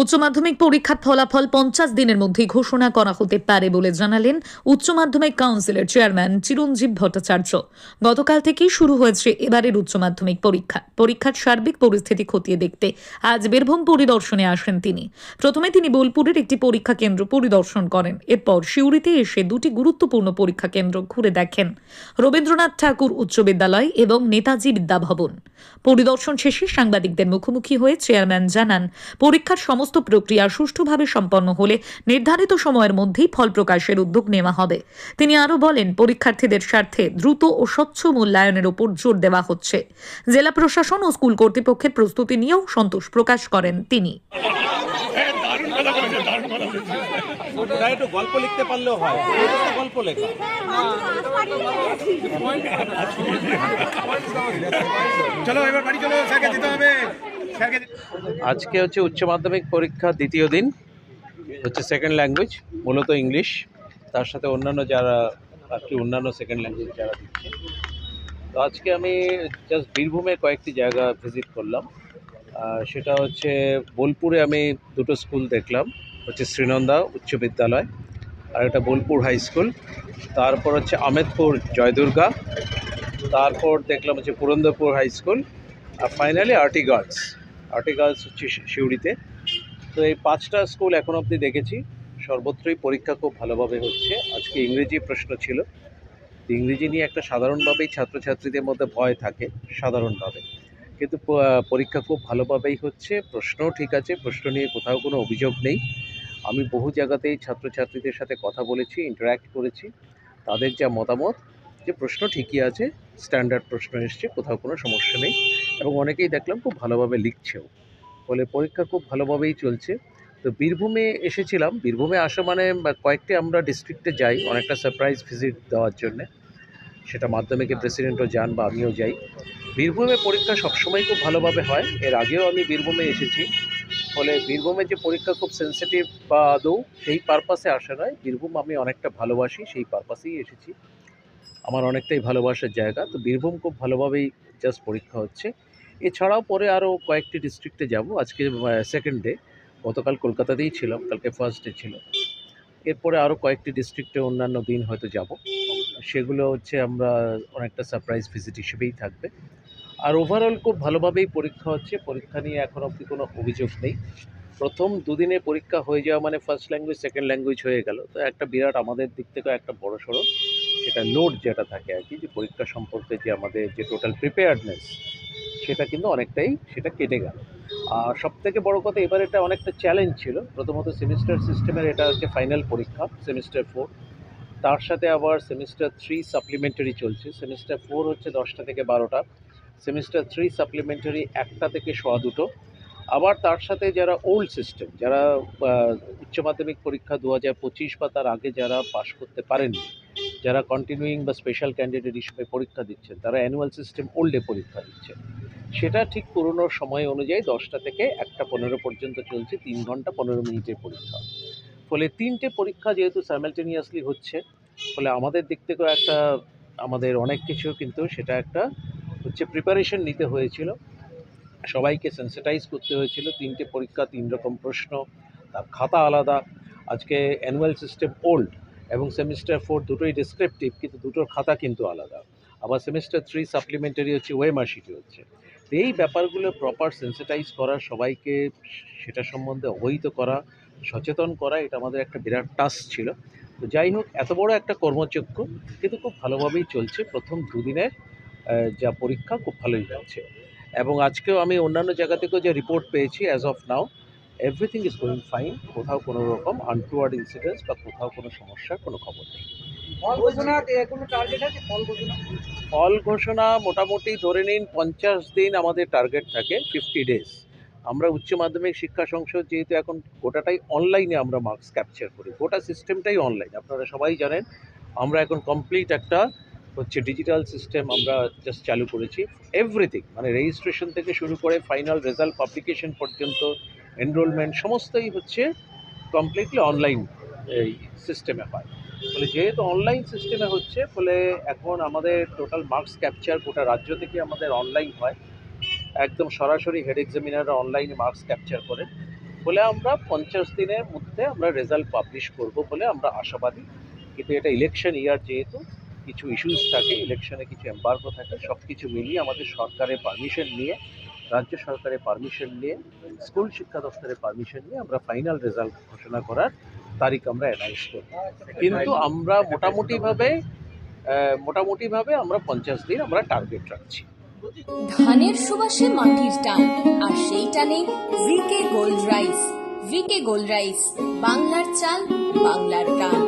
উচ্চ মাধ্যমিক পরীক্ষার ফলাফল পঞ্চাশ দিনের মধ্যে ঘোষণা করা হতে পারে বলে জানালেন উচ্চ মাধ্যমিক কাউন্সিলের চেয়ারম্যান চিরঞ্জীব ভট্টাচার্য। গতকাল থেকেই শুরু হয়েছে এবারের উচ্চ মাধ্যমিক পরীক্ষা। পরীক্ষার সার্বিক পরিস্থিতি খতিয়ে দেখতে আজ বীরভূম পরিদর্শনে আসেন তিনি। প্রথমে তিনি বোলপুরের একটি পরীক্ষা কেন্দ্র পরিদর্শন করেন। এরপর সিউড়িতে এসে দুটি গুরুত্বপূর্ণ পরীক্ষা কেন্দ্র ঘুরে দেখেন। রবীন্দ্রনাথ ঠাকুর উচ্চ বিদ্যালয় এবং নেতাজি বিদ্যাভবন। পরিদর্শন শেষে সাংবাদিকদের মুখোমুখি হয়ে চেয়ারম্যান জানান, পরীক্ষার সমস্ত প্রক্রিয়া সুষ্ঠুভাবে সম্পন্ন হলে নির্ধারিত সময়ের মধ্যেই ফল প্রকাশের উদ্যোগ নেওয়া হবে। তিনি আরও বলেন পরীক্ষার্থীদের স্বার্থে দ্রুত ও স্বচ্ছ মূল্যায়নের উপর জোর দেওয়া হচ্ছে। জেলা প্রশাসন ও স্কুল কর্তৃপক্ষের প্রস্তুতি নিয়েও সন্তোষ প্রকাশ করেন তিনি। ওটা একটু গল্প লিখতে পারলেও হয়। গল্প লেখা। চলো এবার বাড়ি চলো হবে। আজকে হচ্ছে উচ্চ মাধ্যমিক পরীক্ষা দ্বিতীয় দিন, হচ্ছে সেকেন্ড ল্যাঙ্গুয়েজ মূলত ইংলিশ তার সাথে অন্যান্য যারা, আর কি অন্যান্য সেকেন্ড ল্যাঙ্গুয়েজ যারা দিচ্ছে। তো আজকে আমি জাস্ট বীরভূমে কয়েকটি জায়গা ভিজিট করলাম। সেটা হচ্ছে বোলপুরে আমি দুটো স্কুল দেখলাম, হচ্ছে শ্রীনন্দা উচ্চ বিদ্যালয় আর একটা বোলপুর হাই স্কুল তারপর হচ্ছে আমেদপুর জয়দুর্গা। তারপর দেখলাম হচ্ছে পুরন্দরপুর হাই স্কুল আর finally Arti girls Arti girls হচ্ছে সিউড়িতে। তো এই পাঁচটা স্কুল এখন অবধি দেখেছি। সর্বত্রই পরীক্ষা খুব ভালোভাবে হচ্ছে। আজকে ইংরেজি প্রশ্ন ছিল। ইংরেজি নিয়ে একটা সাধারণভাবেই ছাত্রছাত্রীদের মধ্যে ভয় থাকে, সাধারণভাবে। কিন্তু পরীক্ষা খুব ভালোভাবেই হচ্ছে। প্রশ্নও ঠিক আছে, প্রশ্ন নিয়ে কোথাও কোনো অভিযোগ নেই। আমি বহু জায়গাতেই ছাত্রছাত্রীদের সাথে কথা বলেছি ইন্টারাক্ট করেছি। তাদের যা মতামত যে প্রশ্ন ঠিকই আছে স্ট্যান্ডার্ড প্রশ্ন এসছে, কোথাও কোনো সমস্যা নেই। এবং অনেকেই দেখলাম খুব ভালোভাবে লিখছেও। ফলে পরীক্ষা খুব ভালোভাবেই চলছে। তো বীরভূমে এসেছিলাম। বীরভূমে আসা মানে কয়েকটি আমরা ডিস্ট্রিক্টে যাই, অনেকটা সারপ্রাইজ ভিজিট দেওয়ার জন্যে। সেটা মাধ্যমিকের প্রেসিডেন্টও যান বা আমিও যাই। বীরভূমে পরীক্ষা সবসময় খুব ভালোভাবে হয়। এর আগেও আমি বীরভূমে এসেছি। ফলে বীরভূমে যে পরীক্ষা খুব সেন্সিটিভ বা আদৌ, সেই পারপাসে আসা নয়। বীরভূম আমি অনেকটা ভালোবাসি, সেই পারপাসেই এসেছি। আমার অনেকটাই ভালোবাসার জায়গা। তো বীরভূম খুব ভালোভাবেই জাস্ট পরীক্ষা হচ্ছে। এছাড়াও পরে আরও কয়েকটি ডিস্ট্রিক্টে যাব। আজকে সেকেন্ড ডে গতকাল কলকাতাতেই ছিলাম, কালকে ফার্স্ট ডে ছিল। এরপরে আরও কয়েকটি ডিস্ট্রিক্টে অন্যান্য দিন হয়তো যাব। সেগুলো হচ্ছে আমরা অনেকটা সারপ্রাইজ ভিজিট হিসেবেই থাকবে। আর ওভারঅল খুব ভালোভাবেই পরীক্ষা হচ্ছে। পরীক্ষা নিয়ে এখন অবধি কোনো অভিযোগ নেই। প্রথম দুদিনে পরীক্ষা হয়ে যাওয়া মানে ফার্স্ট ল্যাঙ্গুয়েজ সেকেন্ড ল্যাঙ্গুয়েজ হয়ে গেল। তো একটা বিরাট আমাদের দিক থেকে একটা বড় সড়ো সেটা লোড যেটা থাকে আর কি, যে পরীক্ষা সম্পর্কে যে আমাদের যে টোটাল প্রিপেয়ার্ডনেস সেটা কিন্তু অনেকটাই সেটা কেটে গেল। আর সব থেকে বড় কথা, এবার এটা অনেকটা চ্যালেঞ্জ ছিল। প্রথমত সেমিস্টার সিস্টেমের এটা হচ্ছে ফাইনাল পরীক্ষা সেমিস্টার ফোর তার সাথে আবার সেমিস্টার থ্রি সাপ্লিমেন্টারি চলছে। সেমিস্টার ফোর হচ্ছে দশটা থেকে বারোটা। সেমিস্টার থ্রি সাপ্লিমেন্টারি একটা থেকে সোয়া দুটো। আবার তার সাথে যারা ওল্ড সিস্টেম যারা উচ্চ মাধ্যমিক পরীক্ষা দু হাজার পঁচিশ বা তার আগে যারা পাশ করতে পারেননি, যারা কন্টিনিউইং বা স্পেশাল ক্যান্ডিডেট হিসেবে পরীক্ষা দিচ্ছেন, তারা অ্যানুয়াল সিস্টেম ওল্ডে পরীক্ষা দিচ্ছেন। সেটা ঠিক পুরনো সময় অনুযায়ী দশটা থেকে একটা পনেরো পর্যন্ত চলছে, তিন ঘণ্টা পনেরো মিনিটের পরীক্ষা। ফলে তিনটে পরীক্ষা যেহেতু সাইমালটেনিয়াসলি হচ্ছে, ফলে আমাদের দিক থেকেও একটা, আমাদের অনেক কিছু কিন্তু সেটা একটা হচ্ছে প্রিপারেশন নিতে হয়েছিল। সবাইকে সেন্সিটাইজ করতে হয়েছিল। তিনটে পরীক্ষা, তিন রকম প্রশ্ন, তার খাতা আলাদা। আজকে অ্যানুয়াল সিস্টেম ওল্ড এবং সেমিস্টার ফোর দুটোই ডিসক্রিপটিভ কিন্তু দুটোর খাতা কিন্তু আলাদা। আবার সেমিস্টার থ্রি সাপ্লিমেন্টারি হচ্ছে ওয়েমার্কশিটে হচ্ছে। তো এই ব্যাপারগুলো প্রপার সেন্সিটাইজ করা, সবাইকে সেটা সম্বন্ধে অবহিত করা, সচেতন করা, এটা আমাদের একটা বিরাট টাস্ক ছিল। তো যাই হোক, এত বড় একটা কর্মযজ্ঞ কিন্তু খুব ভালোভাবেই চলছে। প্রথম দুদিনের যা পরীক্ষা, খুব ভালোই যাচ্ছে। এবং আজকেও আমি অন্যান্য জায়গা থেকেও যে রিপোর্ট পেয়েছি as of now everything is going fine কোথাও কোনো রকম আনটুয়ার্ড ইনসিডেন্টস বা কোথাও কোনো সমস্যার কোনো খবর নেই। ফল ঘোষণা মোটামুটি ধরে নিন পঞ্চাশ দিন আমাদের টার্গেট থাকে ফিফটি ডেজ আমরা উচ্চ মাধ্যমিক শিক্ষা সংসদ যেহেতু এখন গোটাটাই অনলাইনে আমরা মার্কস ক্যাপচার করি গোটা সিস্টেমটাই অনলাইন আপনারা সবাই জানেন আমরা এখন কমপ্লিট একটা হচ্ছে ডিজিটাল সিস্টেম আমরা জাস্ট চালু করেছি। এভরিথিং মানে রেজিস্ট্রেশন থেকে শুরু করে ফাইনাল রেজাল্ট পাবলিকেশন পর্যন্ত এনরোলমেন্ট সমস্তই হচ্ছে কমপ্লিটলি অনলাইন এই সিস্টেমে হয়। ফলে যেহেতু অনলাইন সিস্টেমে হচ্ছে, ফলে এখন আমাদের টোটাল মার্কস ক্যাপচার গোটা রাজ্য থেকে আমাদের অনলাইন হয়। একদম সরাসরি হেড এক্সামিনাররা অনলাইনে মার্কস ক্যাপচার করে। বলে আমরা পঞ্চাশ দিনের মধ্যে আমরা রেজাল্ট পাবলিশ করব বলে আমরা আশাবাদী। কিন্তু এটা ইলেকশন ইয়ার যেহেতু কিছু ইস্যুস থাকে ইলেকশনে কিছু এম্বার্গো থাকে সব কিছু মিলিয়ে আমাদের সরকারের পারমিশন নিয়ে, রাজ্য সরকারের পারমিশন নিয়ে স্কুল শিক্ষা দপ্তরের পারমিশন নিয়ে আমরা ফাইনাল রেজাল্ট ঘোষণা করার তারিখ আমরা অ্যানাউন্স করব। কিন্তু আমরা মোটামুটিভাবে মোটামুটিভাবে আমরা পঞ্চাশ দিন আমরা টার্গেট রাখছি। ধানের সুবাসে মাটির টান, আর সেই টানে VK gold rice VK gold rice বাংলার চাল, বাংলার গান